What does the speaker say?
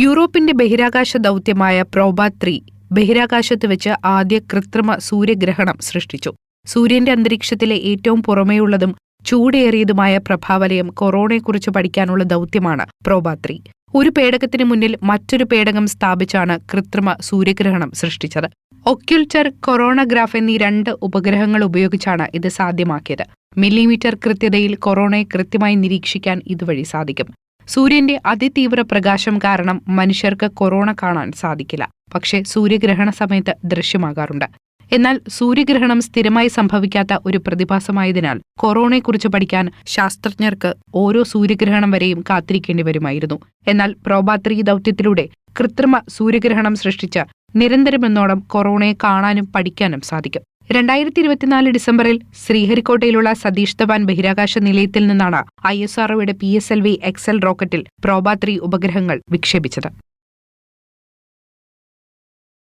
യൂറോപ്പിന്റെ ബഹിരാകാശ ദൗത്യമായ Proba three ബഹിരാകാശത്ത് വെച്ച് ആദ്യ കൃത്രിമ സൂര്യഗ്രഹണം സൃഷ്ടിച്ചു. സൂര്യന്റെ അന്തരീക്ഷത്തിലെ ഏറ്റവും പുറമേയുള്ളതും ചൂടേറിയതുമായ പ്രഭാവലയം കൊറോണയെക്കുറിച്ച് പഠിക്കാനുള്ള ദൗത്യമാണ് പ്രോബ ത്രീ ഒരു പേടകത്തിന് മുന്നിൽ മറ്റൊരു പേടകം സ്ഥാപിച്ചാണ് കൃത്രിമ സൂര്യഗ്രഹണം സൃഷ്ടിച്ചത്. ഒക്യുൾച്ചർ കൊറോണഗ്രാഫ് എന്നീ രണ്ട് ഉപഗ്രഹങ്ങൾ ഉപയോഗിച്ചാണ് ഇത് സാധ്യമാക്കിയത്. മില്ലിമീറ്റർ കൃത്യതയിൽ കൊറോണയെ കൃത്യമായി നിരീക്ഷിക്കാൻ ഇതുവഴി സാധിക്കും. സൂര്യന്റെ അതിതീവ്ര പ്രകാശം കാരണം മനുഷ്യർക്ക് കൊറോണ കാണാൻ സാധിക്കില്ല. പക്ഷേ സൂര്യഗ്രഹണ സമയത്ത് ദൃശ്യമാകാറുണ്ട്. എന്നാൽ സൂര്യഗ്രഹണം സ്ഥിരമായി സംഭവിക്കാത്ത ഒരു പ്രതിഭാസമായതിനാൽ കൊറോണയെക്കുറിച്ച് പഠിക്കാൻ ശാസ്ത്രജ്ഞർക്ക് ഓരോ സൂര്യഗ്രഹണം വരെയും കാത്തിരിക്കേണ്ടി വരുമായിരുന്നു എന്നാൽ പ്രോബാത്രി ദൗത്യത്തിലൂടെ കൃത്രിമ സൂര്യഗ്രഹണം സൃഷ്ടിച്ച് നിരന്തരമെന്നോണം കൊറോണയെ കാണാനും പഠിക്കാനും സാധിക്കും. രണ്ടായിരത്തി ഇരുപത്തിനാല് ഡിസംബറിൽ ശ്രീഹരിക്കോട്ടയിലുള്ള സതീഷ് ധവാൻ ബഹിരാകാശ നിലയത്തിൽ നിന്നാണ് I S ആർഒയുടെ P S L V XL റോക്കറ്റിൽ പ്രോബാത്രി ഉപഗ്രഹങ്ങൾ വിക്ഷേപിച്ചത്.